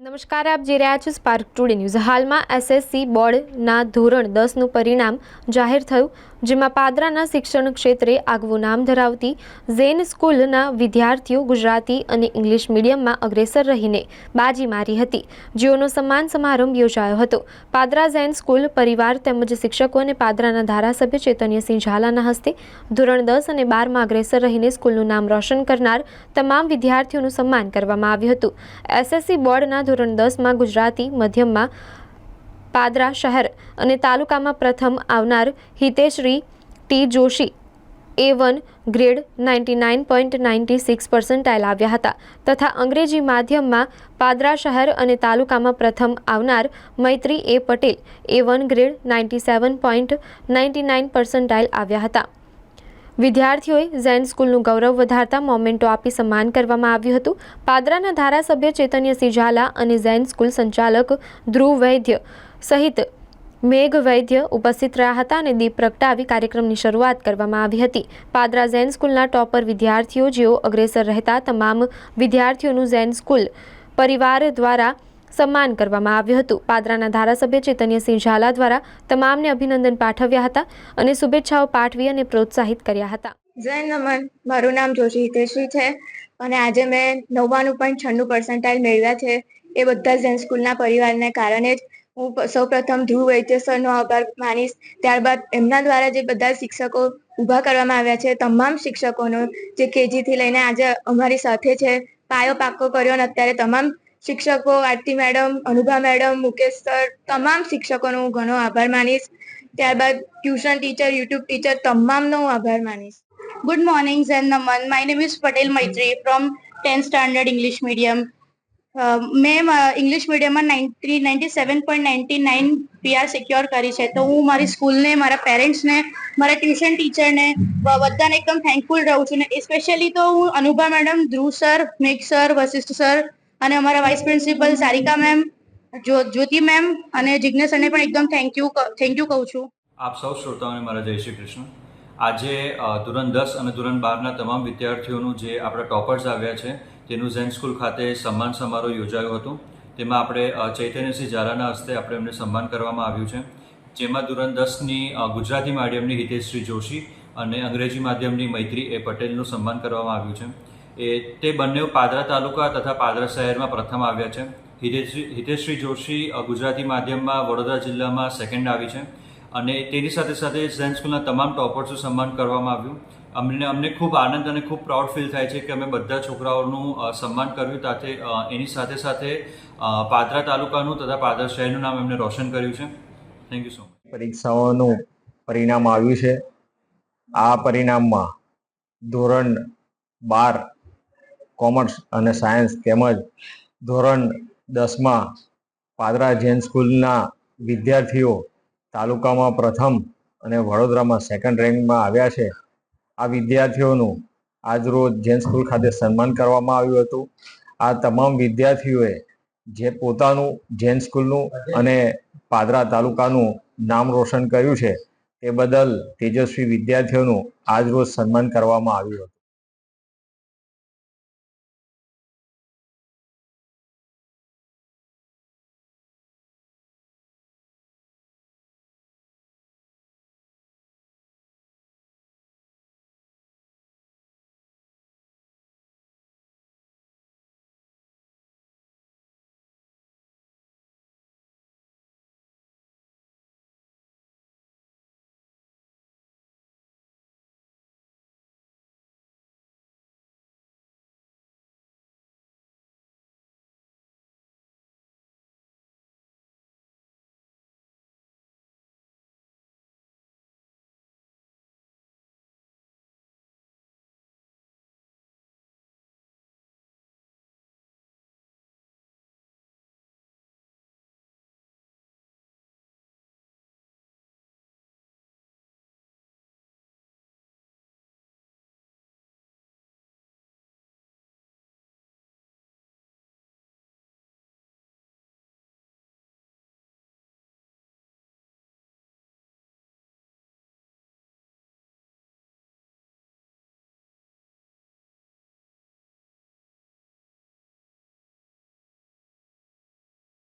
નમસ્કાર, આપ જે રહ્યા છો સ્પાર્ક ટુડે ન્યૂઝ હાલમાં એસએસસી બોર્ડના ધોરણ દસનું પરિણામ જાહેર થયું. જેમાં પાદરાના શિક્ષણ ક્ષેત્રે આગવું નામ ધરાવતી ઝેન સ્કૂલના વિદ્યાર્થીઓ ગુજરાતી અને ઇંગ્લિશ મીડિયમમાં અગ્રેસર રહીને બાજી મારી હતી. જેઓનો સન્માન સમારંભ યોજાયો હતો. પાદરા ઝેન સ્કૂલ પરિવાર તેમજ શિક્ષકો અને પાદરાના ધારાસભ્ય ચૈતન્યસિંહ ઝાલાના હસ્તે ધોરણ દસ અને બારમાં અગ્રેસર રહીને સ્કૂલનું નામ રોશન કરનાર તમામ વિદ્યાર્થીઓનું સન્માન કરવામાં આવ્યું હતું. એસએસસી બોર્ડના ધોરણ દસમાં ગુજરાતી મધ્યમમાં પાદરા શહેર અને તાલુકામાં પ્રથમ આવનાર Hiteshree T Joshi A one grade ninety nine point ninety six percentile આવ્યા હતા તથા અંગ્રેજી માધ્યમમાં પાદરા શહેર અને તાલુકામાં પ્રથમ આવનાર Maitri A Patel A one grade ninety seven point ninety nine percentile આવ્યા હતા. વિદ્યાર્થીઓએ ઝેન સ્કૂલનું ગૌરવ વધારતા મોમેન્ટો આપી સન્માન કરવામાં આવ્યું હતું. પાદરાના ધારાસભ્ય ચેતન્ય ઝાલા અને ઝેન સ્કૂલ સંચાલક ધ્રુવ વૈદ્ય સહિત મેઘ વૈદ્ય ઉપસ્થિત રહ્યા હતા અને દીપ પ્રગટાવી કાર્યક્રમની શરૂઆત કરવામાં આવી હતી. પાદરા ઝેન સ્કૂલના ટોપર વિદ્યાર્થીઓ જેઓ અગ્રેસર રહેતા તમામ વિદ્યાર્થીઓનું ઝેન સ્કૂલ પરિવાર દ્વારા સન્માન કરવામાં આવ્યું હતું. પાદરાના ધારાસભ્ય ચૈતન્યસિંહ ઝાલા દ્વારા તમામને અભિનંદન પાઠવ્યા હતા અને શુભેચ્છાઓ પાઠવી અને પ્રોત્સાહિત કર્યા હતા. જય નમન. મારું નામ જોશી હિતેશ્રી છે અને આજે મેં નવ્વાણું પોઈન્ટ છન્નું પર્સન્ટાઇલ મેળવ્યા છે. એ બધા જૈન સ્કૂલના પરિવારને કારણે જ હું સૌપ્રથમ ધ્રુવ વૈદ્ય સરનો આભાર માનીશ ત્યારબાદ એમના દ્વારા જે બધા શિક્ષકો ઊભા કરવામાં આવ્યા છે તમામ શિક્ષકોનો જે કેજીથી લઈને આજે અમારી સાથે છે પાયો પાકો કર્યો અને અત્યારે તમામ શિક્ષકો Aarti madam Anubha madam Mukesh sir તમામ શિક્ષકોનો હું ઘણો આભાર માનીશ ત્યારબાદ ટ્યુશન ટીચર યુટ્યુબ ટીચર તમામનો હું આભાર માનીશ Good morning, Zen Naman. My name is Patel Maitri from 10th Standard English Medium. મેં ઇંગ્લિશ મીડિયમમાં ninety ninety seven point ninety nine PR secure કરી છે. તો હું મારી સ્કૂલને મારા પેરેન્ટ્સને મારા ટ્યુશન ટીચરને બધાને એકદમ થેન્કફુલ રહું છું ને સ્પેશિયલી તો હું Anubha madam Dhruv sir Megh sir Vashishth sir અને અમારા vice principal Sarika ma'am Jyoti ma'am અને જિજ્ઞેશ સરને પણ એકદમ થેન્ક યુ થેન્ક યુ કહું છું. આપ સૌ શ્રોતાઓને મારા જય શ્રી કૃષ્ણ. આજે ધોરણ દસ અને ધોરણ બારના તમામ વિદ્યાર્થીઓનું જે આપણા ટોપર્સ આવ્યા છે, તેનું ઝેન સ્કૂલ ખાતે સન્માન સમારોહ યોજાયો હતો. તેમાં આપણે ચૈતન્યસિંહ ઝાલાના હસ્તે આપણે એમને સન્માન કરવામાં આવ્યું છે. જેમાં ધોરણ દસની ગુજરાતી માધ્યમની હિતેશ્રી જોશી અને અંગ્રેજી માધ્યમની મૈત્રી એ પટેલનું સન્માન કરવામાં આવ્યું છે. એ, તે બંને પાદરા તાલુકા તથા પાદરા શહેરમાં પ્રથમ આવ્યા છે. હિતેશ્રી હિતેશ્રી જોશી ગુજરાતી માધ્યમમાં વડોદરા જિલ્લામાં સેકન્ડ આવી છે. અને તેની સાથે સાથે ઝેન સ્કૂલના તમામ ટોપર્સનું સન્માન કરવામાં આવ્યું. અમને અમને ખૂબ આનંદ અને ખૂબ પ્રાઉડ ફીલ થાય છે કે અમે બધા છોકરાઓનું સન્માન કર્યું. સાથે એની સાથે સાથે પાદરા તાલુકાનું તથા પાદરા શહેરનું નામ એમને રોશન કર્યું છે. થેન્ક યુ સો મચ પરીક્ષાઓનું પરિણામ આવ્યું છે. આ પરિણામમાં ધોરણ બાર કોમર્સ અને સાયન્સ તેમજ ધોરણ દસમાં પાદરા જૈન સ્કૂલના વિદ્યાર્થીઓ તાલુકામાં પ્રથમ અને વડોદરામાં સેકન્ડ રેન્કમાં આવ્યા છે. આ વિદ્યાર્થીઓનું આજરોજ જૈન સ્કૂલ ખાતે સન્માન કરવામાં આવ્યું હતું. આ તમામ વિદ્યાર્થીઓએ જે પોતાનું જૈન સ્કૂલનું અને પાદરા તાલુકાનું નામ રોશન કર્યું છે, તે બદલ તેજસ્વી વિદ્યાર્થીઓનું આજરોજ સન્માન કરવામાં આવ્યું હતું.